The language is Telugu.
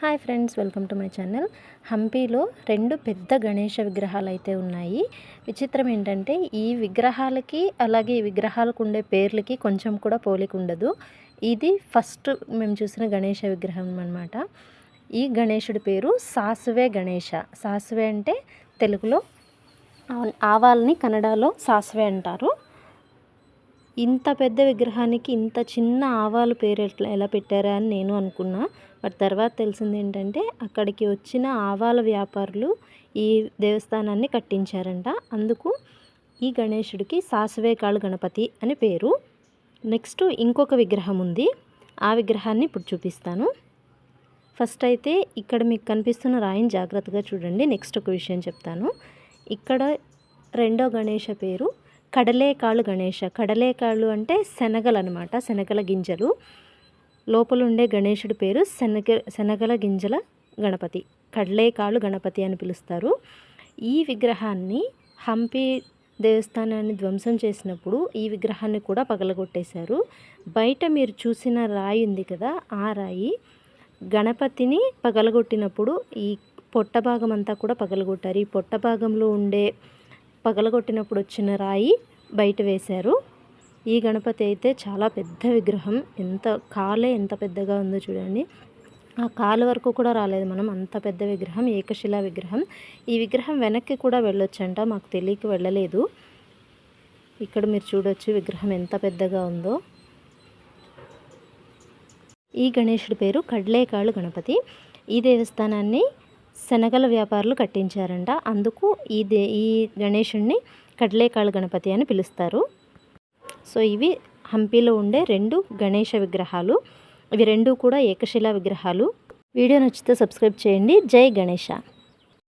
Hi friends welcome to my channel. హంపీలో రెండు పెద్ద గణేష విగ్రహాలు అయితే ఉన్నాయి. విచిత్రం ఏంటంటే ఈ విగ్రహాలకి అలాగే ఈ విగ్రహాలకు ఉండే పేర్లకి కొంచెం కూడా పోలిక ఉండదు. ఇది ఫస్ట్ మేము చూసిన గణేష విగ్రహం అనమాట ఈ గణేషుడి పేరు సాసువే గణేష. సాసువే అంటే తెలుగులో ఆవాల్ని కన్నడలో సాసువే అంటారు. ఇంత పెద్ద విగ్రహానికి ఇంత చిన్న ఆవాలు పేరు ఎట్లా ఎలా పెట్టారా అని నేను అనుకున్నా. బట్ తర్వాత తెలిసింది ఏంటంటే అక్కడికి వచ్చిన ఆవాల వ్యాపారులు ఈ దేవస్థానాన్ని కట్టించారంట. అందుకు ఈ గణేశుడికి సాసవేకాళు గణపతి అని పేరు. నెక్స్ట్ ఇంకొక విగ్రహం ఉంది. ఆ విగ్రహాన్ని ఇప్పుడు చూపిస్తాను. ఫస్ట్ అయితే ఇక్కడ మీకు కనిపిస్తున్న రాయిని జాగ్రత్తగా చూడండి. నెక్స్ట్ ఒక విషయం చెప్తాను. ఇక్కడ రెండో గణేష పేరు. కడలేకాళ్ళు గణేష. కడలేకాళ్ళు అంటే శనగలు అనమాట శనగల గింజలు. లోపల ఉండే గణేషుడి పేరు శనగ శనగల గింజల గణపతి. కడలేకాళ్ళు గణపతి అని పిలుస్తారు. ఈ విగ్రహాన్ని హంపి దేవస్థానాన్ని ధ్వంసం చేసినప్పుడు ఈ విగ్రహాన్ని కూడా పగలగొట్టేశారు. బయట మీరు చూసిన రాయి ఉంది కదా ఆ రాయి గణపతిని పగలగొట్టినప్పుడు ఈ పొట్ట భాగం అంతా కూడా పగలగొట్టారు. ఈ పొట్ట భాగంలో ఉండే పగలగొట్టినప్పుడు వచ్చిన రాయి బయట వేశారు. ఈ గణపతి అయితే చాలా పెద్ద విగ్రహం. ఎంత కాలే ఎంత పెద్దగా ఉందో చూడండి. ఆ కాలు వరకు కూడా రాలేదు మనం. అంత పెద్ద విగ్రహం ఏకశిలా విగ్రహం. ఈ విగ్రహం వెనక్కి కూడా వెళ్ళొచ్చంట. మాకు తెలియక వెళ్ళలేదు. ఇక్కడ మీరు చూడొచ్చు విగ్రహం ఎంత పెద్దగా ఉందో. ఈ గణేశుడి పేరు కడ్లేకాళ్ళు గణపతి. ఈ దేవస్థానాన్ని శనగల వ్యాపారులు కట్టించారంట. అందుకు ఈ దే ఈ గణేషుణ్ణి కడ్లేకాళ గణపతి అని పిలుస్తారు. సో ఇవి హంపీలో ఉండే రెండు గణేష విగ్రహాలు. ఇవి రెండు కూడా ఏకశిలా విగ్రహాలు. వీడియో నచ్చితే సబ్స్క్రైబ్ చేయండి. జై గణేష.